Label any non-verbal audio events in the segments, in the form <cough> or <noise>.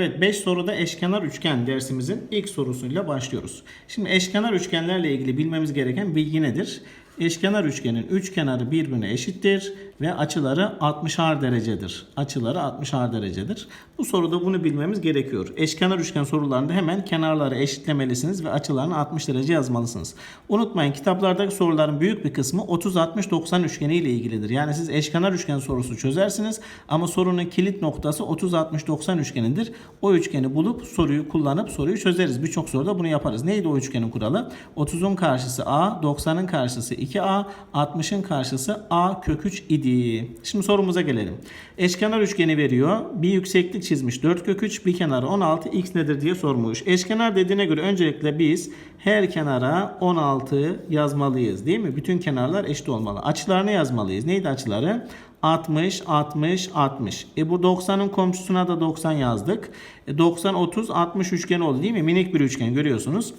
Evet 5 soruda eşkenar üçgen dersimizin ilk sorusuyla başlıyoruz. Şimdi eşkenar üçgenlerle ilgili bilmemiz gereken bilgi nedir? Eşkenar üçgenin üç kenarı birbirine eşittir ve açıları 60'ar derecedir. Açıları 60'ar derecedir. Bu soruda bunu bilmemiz gerekiyor. Eşkenar üçgen sorularında hemen kenarları eşitlemelisiniz ve açılarını 60 derece yazmalısınız. Unutmayın kitaplardaki soruların büyük bir kısmı 30-60-90 üçgeni ile ilgilidir. Yani siz eşkenar üçgen sorusu çözersiniz ama sorunun kilit noktası 30-60-90 üçgenidir. O üçgeni bulup soruyu kullanıp soruyu çözeriz. Birçok soruda bunu yaparız. Neydi o üçgenin kuralı? 30'un karşısı A, 90'ın karşısı 2A, 60'ın karşısı A kök 3 idi. Şimdi sorumuza gelelim. Eşkenar üçgeni veriyor. Bir yükseklik çizmiş 4 kök 3, bir kenarı 16, x nedir diye sormuş. Eşkenar dediğine göre öncelikle biz her kenara 16 yazmalıyız değil mi? Bütün kenarlar eşit olmalı. Açılarını yazmalıyız. Neydi açıları? 60, 60, 60. E bu 90'ın komşusuna da 90 yazdık. E 90, 30, 60 üçgen oldu değil mi? Minik bir üçgen görüyorsunuz.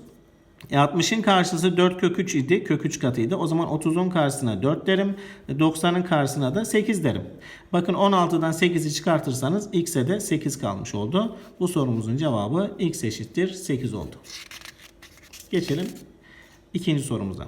E 60'ın karşısı 4 kök 3 idi. Kök 3 katıydı. O zaman 30'un karşısına 4 derim. E 90'ın karşısına da 8 derim. Bakın 16'dan 8'i çıkartırsanız x'e de 8 kalmış oldu. Bu sorumuzun cevabı x eşittir 8 oldu. Geçelim ikinci sorumuza.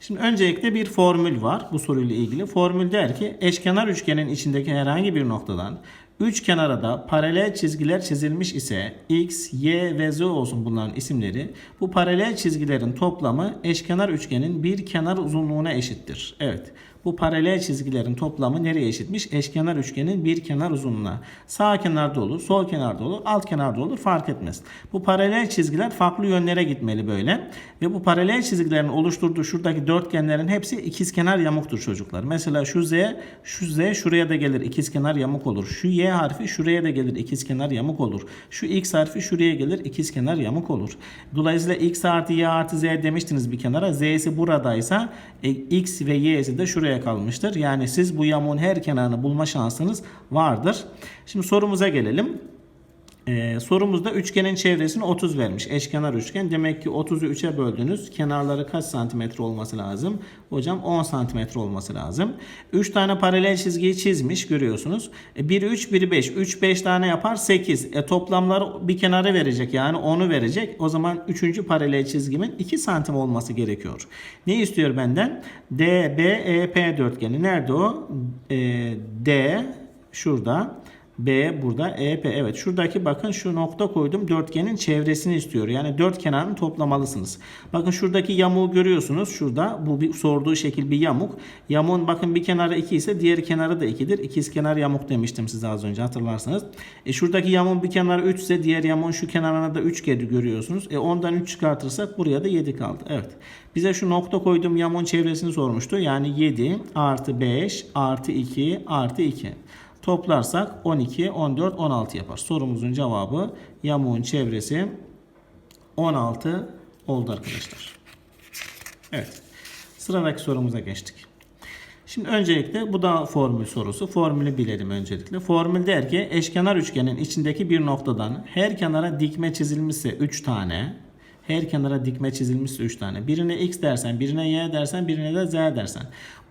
Şimdi öncelikle bir formül var bu soruyla ilgili. Formül der ki eşkenar üçgenin içindeki herhangi bir noktadan üç kenara da paralel çizgiler çizilmiş ise x, y ve z olsun bunların isimleri. Bu paralel çizgilerin toplamı eşkenar üçgenin bir kenar uzunluğuna eşittir. Evet. Bu paralel çizgilerin toplamı nereye eşitmiş? Eşkenar üçgenin bir kenar uzunluğuna. Sağ kenarda olur, sol kenarda olur, alt kenarda olur fark etmez. Bu paralel çizgiler farklı yönlere gitmeli böyle. Ve bu paralel çizgilerin oluşturduğu şuradaki dörtgenlerin hepsi ikizkenar yamuktur çocuklar. Mesela şu z, şu z şuraya da gelir ikizkenar yamuk olur. Şu y harfi şuraya da gelir ikizkenar yamuk olur. Şu x harfi şuraya gelir ikizkenar yamuk olur. Dolayısıyla x artı y artı z demiştiniz bir kenara. z'si buradaysa e, x ve y'si de şuraya kalmıştır. Yani siz bu yamuğun her kenarını bulma şansınız vardır. Şimdi sorumuza gelelim. Ee, sorumuzda üçgenin çevresini 30 vermiş. Eşkenar üçgen. Demek ki 30'u 3'e böldünüz. Kenarları kaç santimetre olması lazım? Hocam 10 santimetre olması lazım. 3 tane paralel çizgiyi çizmiş görüyorsunuz. E, biri 3, biri 5. 3, 5 tane yapar 8. E, toplamları bir kenara verecek. Yani 10'u verecek. O zaman 3. paralel çizgimin 2 santim olması gerekiyor. Ne istiyor benden? DBEP dörtgeni. Nerede o? E, D şurada. B burada EP evet şuradaki bakın şu nokta koydum dörtgenin çevresini istiyor. Yani dört kenarını toplamalısınız. Bakın şuradaki yamuğu görüyorsunuz. Şurada bu bir sorduğu şekil bir yamuk. Yamuğun bakın bir kenarı 2 ise diğer kenarı da 2'dir. İkiz kenar yamuk demiştim size az önce hatırlarsanız. E şuradaki yamuğun bir kenarı 3 ise diğer yamuğun şu kenarına da 3 geldi görüyorsunuz. E ondan 3 çıkartırsak buraya da 7 kaldı. Evet. Bize şu nokta koyduğum yamuğun çevresini sormuştu. Yani 7 artı 5 artı 2 artı 2. Toplarsak 12, 14, 16 yapar. Sorumuzun cevabı yamuğun çevresi 16 oldu arkadaşlar. Evet. Sıradaki sorumuza geçtik. Şimdi öncelikle bu da formül sorusu. Formülü bilelim öncelikle. Formül der ki eşkenar üçgenin içindeki bir noktadan her kenara dikme çizilmişse 3 tane her kenara dikme çizilmişse 3 tane. Birine x dersen, birine y dersen, birine de z dersen.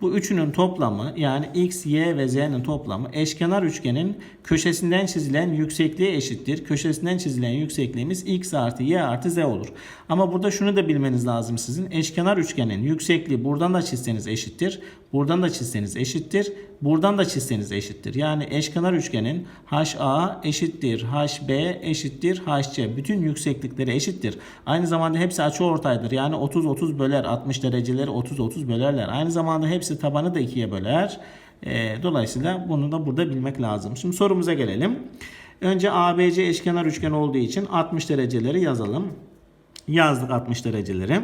Bu üçünün toplamı yani x, y ve z'nin toplamı eşkenar üçgenin köşesinden çizilen yüksekliğe eşittir. Köşesinden çizilen yüksekliğimiz x artı y artı z olur. Ama burada şunu da bilmeniz lazım sizin. Eşkenar üçgenin yüksekliği buradan da çizseniz eşittir. Buradan da çizseniz eşittir. Buradan da çizseniz eşittir. Yani eşkenar üçgenin HA eşittir, HB eşittir, HC. Bütün yükseklikleri eşittir. Aynı zamanda hepsi açı ortaydır. Yani 30-30 böler. 60 dereceleri 30-30 bölerler. Aynı zamanda hepsi tabanı da 2'ye böler. E, dolayısıyla bunu da burada bilmek lazım. Şimdi sorumuza gelelim. Önce ABC eşkenar üçgen olduğu için 60 dereceleri yazalım. Yazdık 60 dereceleri.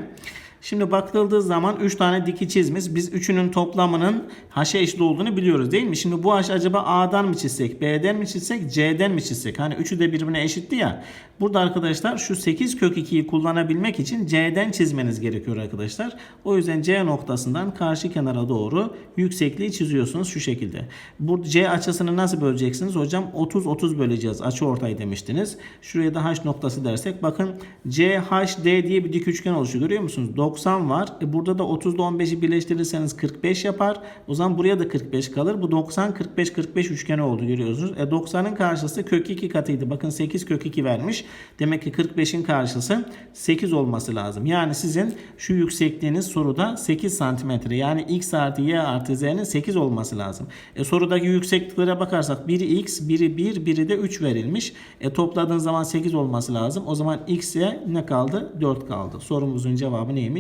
Şimdi bakıldığı zaman 3 tane diki çizmiş. Biz üçünün toplamının h'e eşit olduğunu biliyoruz değil mi? Şimdi bu h acaba A'dan mı çizsek, B'den mi çizsek, C'den mi çizsek? Hani üçü de birbirine eşitti ya. Burada arkadaşlar şu 8 kök 2'yi kullanabilmek için C'den çizmeniz gerekiyor arkadaşlar. O yüzden C noktasından karşı kenara doğru yüksekliği çiziyorsunuz şu şekilde. Bu C açısını nasıl böleceksiniz? Hocam 30-30 böleceğiz. Açı ortay demiştiniz. Şuraya da H noktası dersek bakın CHD diye bir dik üçgen oluşuyor. Görüyor musunuz? 90 var. E burada da 30 ile 15'i birleştirirseniz 45 yapar. O zaman buraya da 45 kalır. Bu 90 45 45 üçgeni oldu görüyorsunuz. E 90'ın karşısı kök 2 katıydı. Bakın 8 kök 2 vermiş. Demek ki 45'in karşısı 8 olması lazım. Yani sizin şu yüksekliğiniz soruda 8 santimetre. Yani x artı y artı z'nin 8 olması lazım. E sorudaki yüksekliklere bakarsak biri x, biri 1, biri de 3 verilmiş. E topladığın zaman 8 olması lazım. O zaman x'e ne kaldı? 4 kaldı. Sorumuzun cevabı neymiş?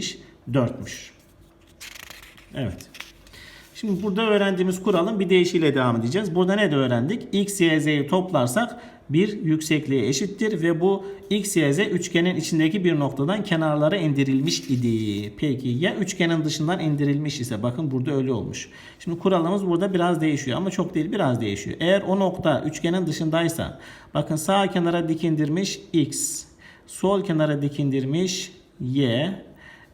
4'müş. Evet. Şimdi burada öğrendiğimiz kuralın bir deyişiyle devam edeceğiz. Burada ne de öğrendik? X, Y, Z'yi toplarsak bir yüksekliğe eşittir ve bu X, Y, Z üçgenin içindeki bir noktadan kenarlara indirilmiş idi. Peki ya üçgenin dışından indirilmiş ise bakın burada öyle olmuş. Şimdi kuralımız burada biraz değişiyor ama çok değil biraz değişiyor. Eğer o nokta üçgenin dışındaysa bakın sağ kenara dikindirmiş X, sol kenara dikindirmiş Y,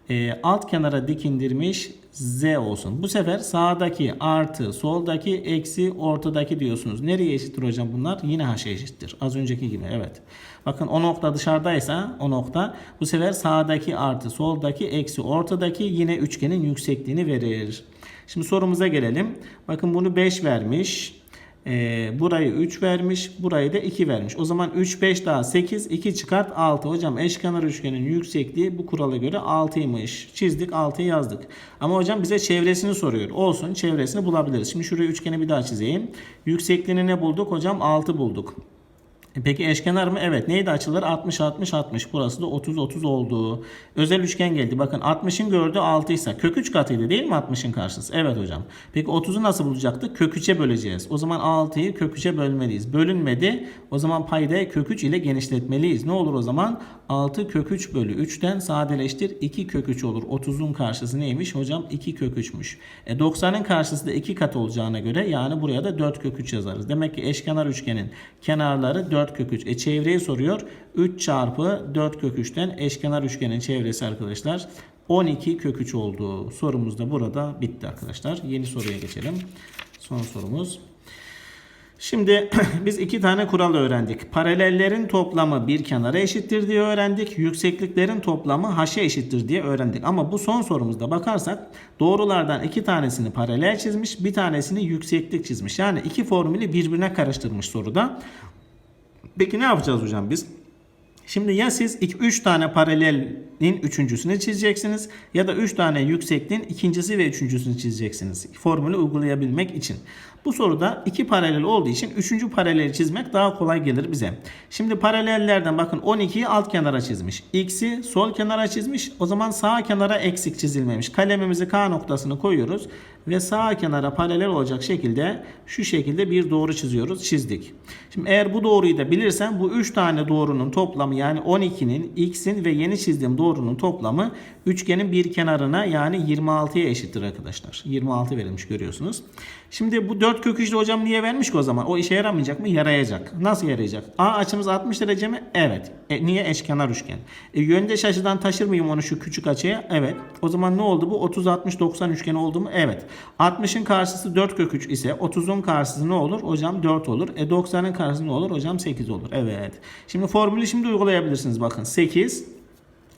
e, alt kenara dikindirmiş Z olsun. Bu sefer sağdaki artı, soldaki eksi, ortadaki diyorsunuz. Nereye eşittir hocam bunlar? Yine H'a eşittir. Az önceki gibi evet. Bakın o nokta dışarıdaysa o nokta bu sefer sağdaki artı, soldaki eksi, ortadaki yine üçgenin yüksekliğini verir. Şimdi sorumuza gelelim. Bakın bunu 5 vermiş. Ee, burayı 3 vermiş. Burayı da 2 vermiş. O zaman 3, 5 daha 8. 2 çıkart 6. Hocam eşkenar üçgenin yüksekliği bu kurala göre 6'ymış. Çizdik 6'yı yazdık. Ama hocam bize çevresini soruyor. Olsun çevresini bulabiliriz. Şimdi şuraya üçgeni bir daha çizeyim. Yüksekliğini ne bulduk? Hocam 6 bulduk. E Peki eşkenar mı? Evet. Neydi açılar? 60 60 60. Burası da 30 30 oldu. Özel üçgen geldi. Bakın 60'ın gördüğü 6 ise kök 3 katıydı değil mi 60'ın karşısı? Evet hocam. Peki 30'u nasıl bulacaktık? Kök 3'e böleceğiz. O zaman 6'yı kök 3'e bölmeliyiz. Bölünmedi. O zaman paydayı kök 3 ile genişletmeliyiz. Ne olur o zaman? 6 kök 3 bölü 3'ten sadeleştir. 2 kök 3 olur. 30'un karşısı neymiş? Hocam 2 kök 3'müş. E 90'ın karşısı da 2 kat olacağına göre yani buraya da 4 kök 3 yazarız. Demek ki eşkenar üçgenin kenarları 4 kök 3. E çevreyi soruyor. 3 çarpı 4 kök 3'ten eşkenar üçgenin çevresi arkadaşlar 12 kök 3 oldu. Sorumuz da burada bitti arkadaşlar. Yeni soruya geçelim. Son sorumuz. Şimdi <clears throat> biz iki tane kural öğrendik. Paralellerin toplamı bir kenara eşittir diye öğrendik. Yüksekliklerin toplamı haşa eşittir diye öğrendik. Ama bu son sorumuzda bakarsak doğrulardan iki tanesini paralel çizmiş, bir tanesini yükseklik çizmiş. Yani iki formülü birbirine karıştırmış soruda. Peki ne yapacağız hocam biz? Şimdi ya siz 3 tane paralelin üçüncüsünü çizeceksiniz ya da 3 tane yüksekliğin ikincisi ve üçüncüsünü çizeceksiniz. Formülü uygulayabilmek için. Bu soruda iki paralel olduğu için üçüncü paraleli çizmek daha kolay gelir bize. Şimdi paralellerden bakın 12'yi alt kenara çizmiş. X'i sol kenara çizmiş. O zaman sağ kenara eksik çizilmemiş. Kalemimizi K noktasını koyuyoruz ve sağ kenara paralel olacak şekilde şu şekilde bir doğru çiziyoruz. Çizdik. Şimdi eğer bu doğruyu da bilirsen bu 3 tane doğrunun toplamı yani 12'nin x'in ve yeni çizdiğim doğrunun toplamı üçgenin bir kenarına yani 26'ya eşittir arkadaşlar. 26 verilmiş görüyorsunuz. Şimdi bu 4 kök 3'lü hocam niye vermiş ki o zaman? O işe yaramayacak mı? Yarayacak. Nasıl yarayacak? A açımız 60 derece mi? Evet. E, niye eşkenar üçgen? E, yöndeş açıdan taşır mıyım onu şu küçük açıya? Evet. O zaman ne oldu bu? 30 60 90 üçgeni oldu mu? Evet. 60'ın karşısı 4 kök 3 ise 30'un karşısı ne olur? Hocam 4 olur. E 90'ın karşısı ne olur? Hocam 8 olur. Evet. Şimdi formülü şimdi uygulayabilirsiniz. Bakın 8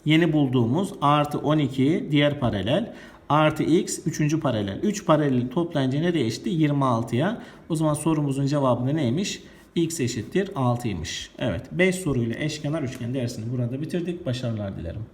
yeni bulduğumuz artı 12 diğer paralel artı x 3. paralel. 3 paraleli toplayınca ne değişti? 26'ya. O zaman sorumuzun cevabı neymiş? x eşittir 6'ymış. Evet 5 soruyla eşkenar üçgen dersini burada bitirdik. Başarılar dilerim.